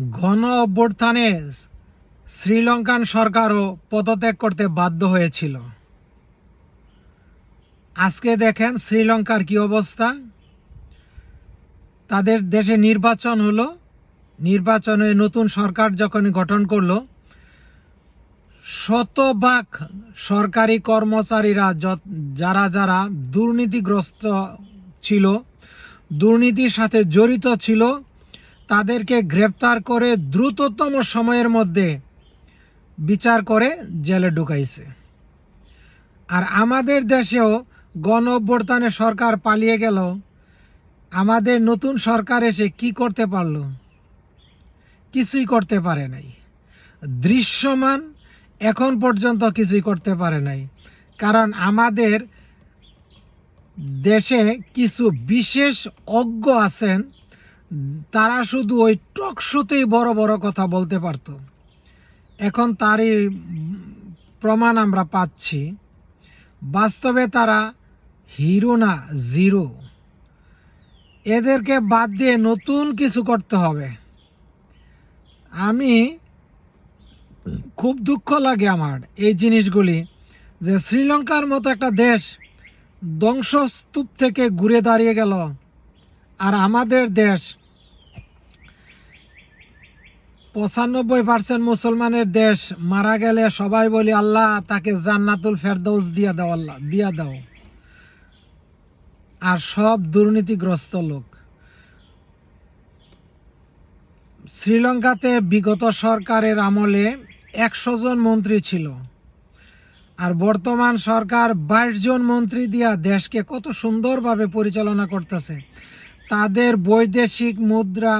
গণ অভ্যুত্থানে শ্রীলঙ্কান সরকারও পদত্যাগ করতে বাধ্য হয়েছিল। আজকে দেখেন শ্রীলঙ্কার কি অবস্থা। তাদের দেশে নির্বাচন হলো। নির্বাচনে নতুন সরকার যখন গঠন করল, শতভাগ সরকারি কর্মচারীরা যারা যারা দুর্নীতিগ্রস্ত ছিল, দুর্নীতির সাথে জড়িত ছিল তাদেরকে গ্রেপ্তার করে দ্রুততম সময়ের মধ্যে বিচার করে জেলে ঢুকাইছে। আর আমাদের দেশেও গণ অভ্যুত্থানে সরকার পালিয়ে গেল। আমাদের নতুন সরকার এসে কি করতে পারল? কিছুই করতে পারে নাই। দৃশ্যমান এখন পর্যন্ত কিছুই করতে পারে নাই। কারণ আমাদের দেশে কিছু বিশেষ অজ্ঞ আছেন তারা শুধু ওই টক শোতেই বড় বড় কথা বলতে পারতো। এখন তারই প্রমাণ আমরা পাচ্ছি। বাস্তবে তারা হিরো না জিরো। এদেরকে বাদ দিয়ে নতুন কিছু করতে হবে। আমি খুব দুঃখ লাগে আমার এই জিনিসগুলি যে শ্রীলঙ্কার মতো একটা দেশ ধ্বংসস্তূপ থেকে ঘুরে দাঁড়িয়ে গেল আর আমাদের দেশ পঁচানব্বই পার্সেন্ট মুসলমানের দেশ মারা গেলে সবাই বলি, আল্লাহ, তাকে জান্নাতুল ফেরদৌস দিয়া দাও, আল্লাহ, দিয়া দাও। আর সব দুর্নীতিগ্রস্ত লোক। শ্রীলঙ্কাতে বিগত সরকারের আমলে একশো জন মন্ত্রী ছিল। আর বর্তমান সরকার বাইশ জন মন্ত্রী দিয়া দেশকে কত সুন্দরভাবে পরিচালনা করতেছে। তাদের বৈদেশিক মুদ্রা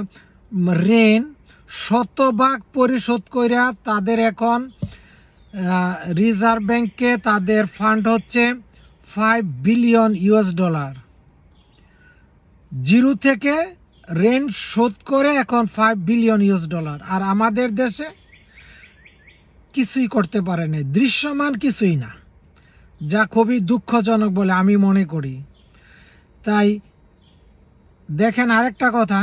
ঋণ শতভাগ পরিশোধ কইরা তাদের এখন রিজার্ভ ব্যাংকে তাদের ফান্ড হচ্ছে five billion US dollar zero থেকে রেন্ট শোধ করে এখন ফাইভ বিলিয়ন ইউএস ডলার আর আমাদের দেশে কিছুই করতে পারে নাই, দৃশ্যমান কিছুই না, যা খুবই দুঃখজনক বলে আমি মনে করি। তাই দেখেন আরেকটা কথা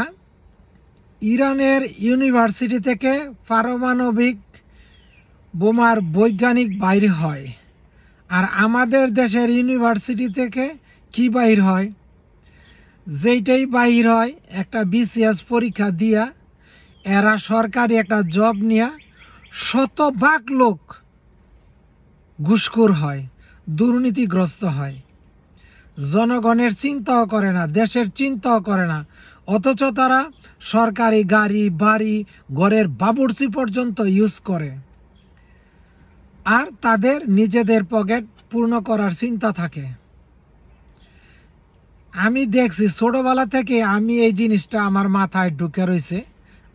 ইরানের ইউনিভার্সিটি থেকে পারমাণবিক বোমার বৈজ্ঞানিক বাইর হয়। আর আমাদের দেশের ইউনিভার্সিটি থেকে কি বাইর হয়? যেইটাই বাহির হয়, একটা বিসিএস পরীক্ষা দিয়া এরা সরকারি একটা জব নিয়া শতভাগ লোক ঘুষখোর হয়, দুর্নীতিগ্রস্ত হয়। জনগণের চিন্তাও করে না, দেশের চিন্তাও করে না। অথচ তারা সরকারি গাড়ি, বাড়ি, ঘরের বাবুর্চি পর্যন্ত ইউজ করে। আর তাদের নিজেদের পকেট পূর্ণ করার চিন্তা থাকে। আমি দেখছি, ছোটোবেলা থেকে আমি এই জিনিসটা আমার মাথায় ঢুকে রয়েছে।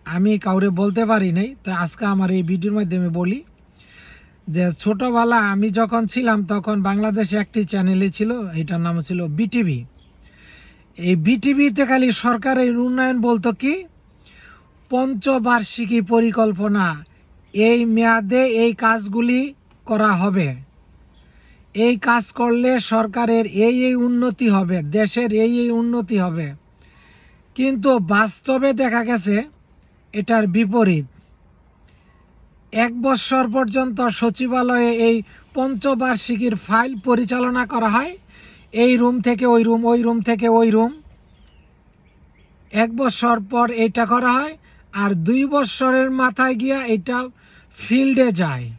আমি কাউরে বলতে পারি নাই, তো আজকে আমার এই ভিডিওর মাধ্যমে বলি যে, ছোটোবেলা আমি যখন ছিলাম তখন বাংলাদেশে একটি চ্যানেলই ছিল, এটার নাম ছিল বিটিভি এই বিটিভিতে খালি সরকারের উন্নয়ন বলতো কি? পঞ্চবার্ষিকী পরিকল্পনা। এই মেয়াদে এই কাজগুলি করা হবে। এই কাজ করলে সরকারের এই এই উন্নতি হবে, দেশের এই এই উন্নতি হবে। কিন্তু বাস্তবে দেখা গেছে, এটার বিপরীত। এক বছর পর্যন্ত সচিবালয়ে এই পঞ্চবার্ষিকীর ফাইল পরিচালনা করা হয়। এই রুম থেকে ওই রুম ওই রুম থেকে ওই রুম। এক বছর পর এটা করা হয় আর দুই বছরের মাথায় গিয়া এটা ফিল্ডে যায়।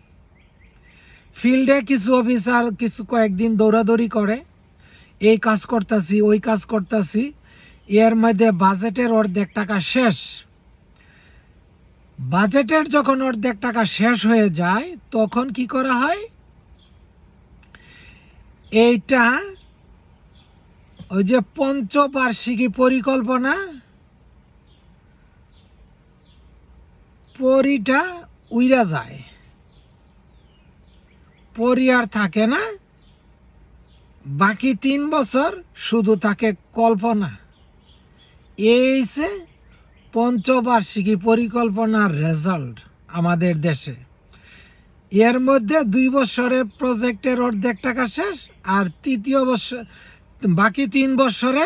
ফিল্ডে কিছু অফিসার কিছু কয়েকদিন দৌড়াদৌড়ি করে। এই কাজ করতেছি, ওই কাজ করতেছি। এর মধ্যে বাজেটের অর্ধেক টাকা শেষ। বাজেটের যখন অর্ধেক টাকা শেষ হয়ে যায়, তখন কি করা হয়? এইটা ওই যে পঞ্চবার্ষিকী পরিকল্পনা? পরিটা উইরা যায়। পরি আর থাকে না, বাকি তিন বছর শুধু থাকে কল্পনা। এই সে পঞ্চবার্ষিকী পরিকল্পনার রেজাল্ট আমাদের দেশে। এর মধ্যে দুই বছরে প্রজেক্টের অর্ধেক টাকা শেষ আর তৃতীয় বছর বাকি তিন বছরে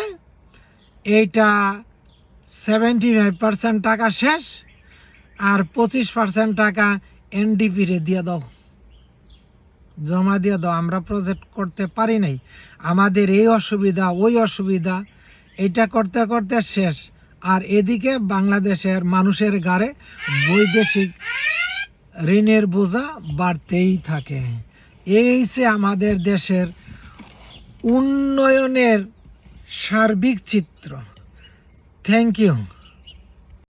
এইটা সেভেন্টি ফাইভ পার্সেন্ট টাকা শেষ আর পঁচিশ পার্সেন্ট টাকা এনডিপি রে দিয়ে দাও। জমা দিয়ে দাও, আমরা প্রজেক্ট করতে পারি নাই। আমাদের এই অসুবিধা, ওই অসুবিধা এটা করতে করতে শেষ। আর এদিকে বাংলাদেশের মানুষের গাড়ে বৈদেশিক ঋণের বোঝা বাড়তেই থাকে। এই হচ্ছে আমাদের দেশের উন্নয়নের সার্বিক চিত্র। Thank you